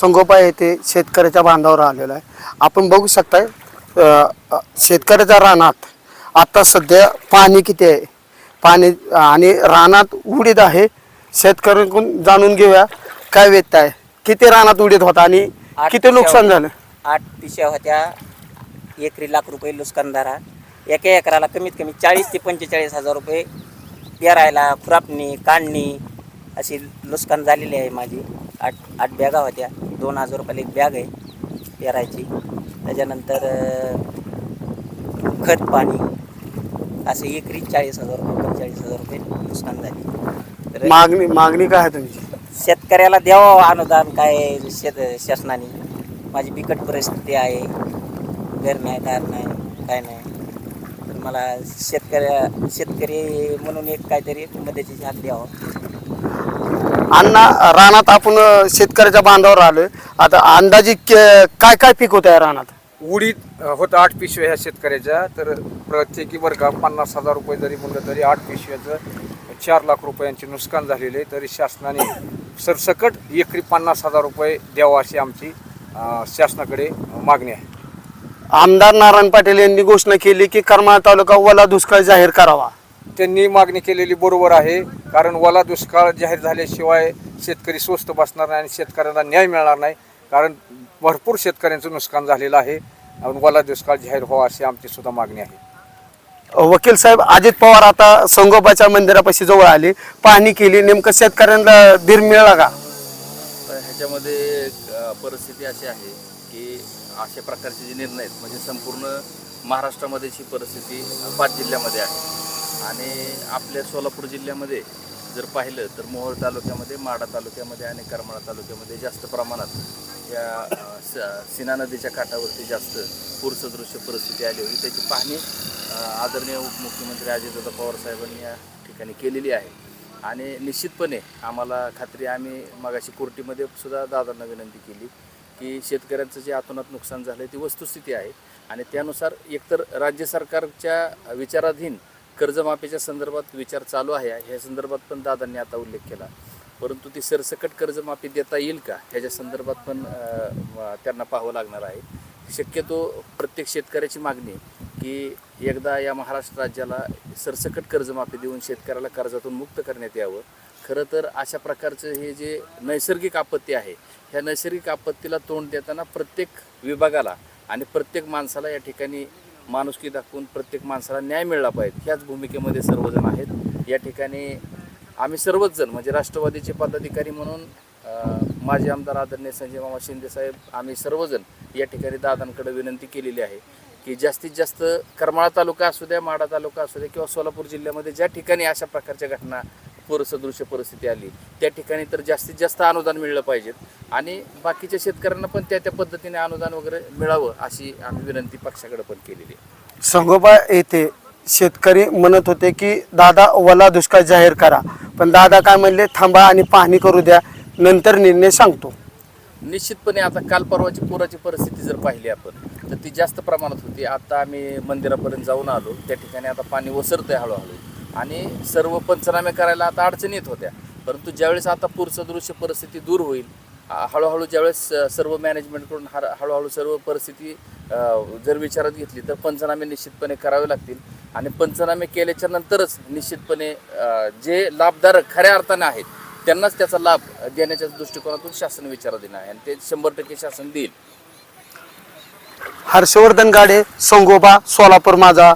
संगोपा येथे शेतकऱ्याच्या बांधावर आलेला आहे. आपण बघू शकताय अ, शेतकऱ्याच्या रानात आता सध्या पाणी किती आहे? पाणी आणि रानात उडीद आहे. शेतकऱ्यांकडून जाणून घेऊया काय वेत आहे? किती रानात उडीद होता आणि किती नुकसान झालं? आठ पिशव्या होत्या. एकरी लाख रुपये नुकसानदारा एका एकराला कमीत कमी चाळीस ते पंचेचाळीस हजार रुपये पेरायला खुरापणी काढणी अशी नुकसान झालेली आहे माझी. आठ आठ बॅगा होत्या. दोन हजार रुपयाला एक बॅग आहे पेरायची. त्याच्यानंतर खत पाणी. असे एकरी चाळीस हजार रुपये पंचेचाळीस हजार रुपये नुकसान झाले. तर मागणी मागणी काय आहे तुमची? शेतकऱ्याला द्यावं अनुदान काय शेत शासनाने? माझी बिकट परिस्थिती आहे. घर नाही दार नाही काय नाही. तर मला शेतकऱ्या शेतकरी म्हणून एक काहीतरी मदतीची हात द्यावं. अण्णा रानात आपण शेतकऱ्याच्या बांधावर आलोय. आता अंदाजे के- काय काय पीक होतं या रानात? उडीद अ, होतं आठ पिशव्या ह्या शेतकऱ्याच्या. तर प्रत्येकी बरं का पन्नास हजार रुपये जरी म्हणलं तरी आठ पिशव्याचं चार लाख रुपयांचे नुकसान झालेले आहे. तरी शासनाने सरसकट एकरी पन्नास हजार रुपये द्यावा अशी आमची शासनाकडे मागणी आहे. आमदार नारायण पाटील यांनी घोषणा केली की करमाळा तालुका ओला दुष्काळ जाहीर करावा. त्यांनी मागणी केलेली बरोबर आहे. कारण ओला दुष्काळ जाहीर झाल्याशिवाय शेतकरी स्वस्त बसणार नाही आणि शेतकऱ्यांना न्याय मिळणार नाही. कारण भरपूर शेतकऱ्यांचं नुकसान झालेलं आहे. आणि ओला दुष्काळ जाहीर व्हावा अशी आमची सुद्धा मागणी आहे. वकील साहेब अजित पवार आता संगोबाच्या मंदिरापाशी जवळ आले. पाहणी केली. नेमकं शेतकऱ्यांना धीर मिळाला का? ह्याच्यामध्ये परिस्थिती अशी आहे की अशा प्रकारचे जे निर्णय आहेत म्हणजे संपूर्ण महाराष्ट्रामध्येची परिस्थिती पाच जिल्ह्यामध्ये आहे. आणि आपल्या सोलापूर जिल्ह्यामध्ये जर पाहिलं तर मोहोळ तालुक्यामध्ये माडा तालुक्यामध्ये आणि करमाळा तालुक्यामध्ये जास्त प्रमाणात या सिना स- सीना नदीच्या काठावरती जास्त पूरसदृश्य परिस्थिती आली होती. त्याची पाहणी आदरणीय उपमुख्यमंत्री अजितदादा पवार साहेबांनी या ठिकाणी केलेली आहे. आणि निश्चितपणे आम्हाला खात्री आम्ही मगाशी कोर्टीमध्ये सुद्धा दादांना विनंती केली की शेतकऱ्यांचं जे आतोनात नुकसान झालं ती वस्तुस्थिती आहे. आणि त्यानुसार एकतर राज्य सरकारच्या विचाराधीन कर्जमाफीच्या संदर्भात विचार चालू आहे. ह्या संदर्भात पण दादांनी आता उल्लेख केला. परंतु ती सरसकट कर्जमाफी देता येईल का? ह्याच्या संदर्भात पण त्यांना पाहावं लागणार आहे. शक्यतो प्रत्येक शेतकऱ्याची मागणी की एकदा या महाराष्ट्र राज्याला सरसकट कर्जमाफी देऊन शेतकऱ्याला कर्जातून मुक्त करण्यात यावं. खरं तर अशा प्रकारचं हे जे नैसर्गिक आपत्ती आहे ह्या नैसर्गिक आपत्तीला तोंड देताना प्रत्येक विभागाला आणि प्रत्येक माणसाला या ठिकाणी माणुसकी दाखवून प्रत्येक माणसाला न्याय मिळला पाहिजे. ह्याच भूमिकेमध्ये सर्वजण आहेत. या ठिकाणी आम्ही सर्वच जण म्हणजे राष्ट्रवादीचे पदाधिकारी म्हणून माजी आमदार आदरणीय संजय मामा शिंदेसाहेब आम्ही सर्वजण या ठिकाणी दादांकडे विनंती केलेली आहे की जास्तीत जास्त करमाळा तालुका असू द्या माडा तालुका असू द्या किंवा सोलापूर जिल्ह्यामध्ये ज्या ठिकाणी अशा प्रकारच्या घटना पूरसदृश्य परिस्थिती आली. त्या ठिकाणी तर जास्तीत जास्त अनुदान मिळलं पाहिजेत. आणि बाकीच्या शेतकऱ्यांना पण त्या त्या पद्धतीने अनुदान वगैरे मिळावं अशी आम्ही विनंती पक्षाकडे पण केलेली आहे. संगोबा येथे शेतकरी म्हणत होते की दादा ओला दुष्काळ जाहीर करा. पण दादा काय म्हणले थांबा आणि पाहणी करू द्या. नंतर निर्णय सांगतो. निश्चितपणे आता काल परवाची पुराची परिस्थिती जर पाहिली आपण तर ती जास्त प्रमाणात होती. आता आम्ही मंदिरापर्यंत जाऊन आलो. त्या ठिकाणी आता पाणी ओसरतंय हळूहळू. आणि सर्व पंचनामे करायला आता अडचणी येत होत्या. परंतु ज्यावेळेस आता पूरसदृश्य परिस्थिती दूर होईल हळूहळू ज्यावेळेस सर्व मॅनेजमेंटकडून हर हळूहळू सर्व परिस्थिती जर विचारात घेतली तर पंचनामे निश्चितपणे करावे लागतील. आणि पंचनामे केल्याच्या नंतरच निश्चितपणे जे लाभधारक खऱ्या अर्थाने आहेत त्यांनाच त्याचा लाभ देण्याच्या दृष्टिकोनातून शासन विचारात देणार आहे आणि ते शंभर टक्के शासन देईल. हर्षवर्धन गाडे संगोबा सोलापूर माझा.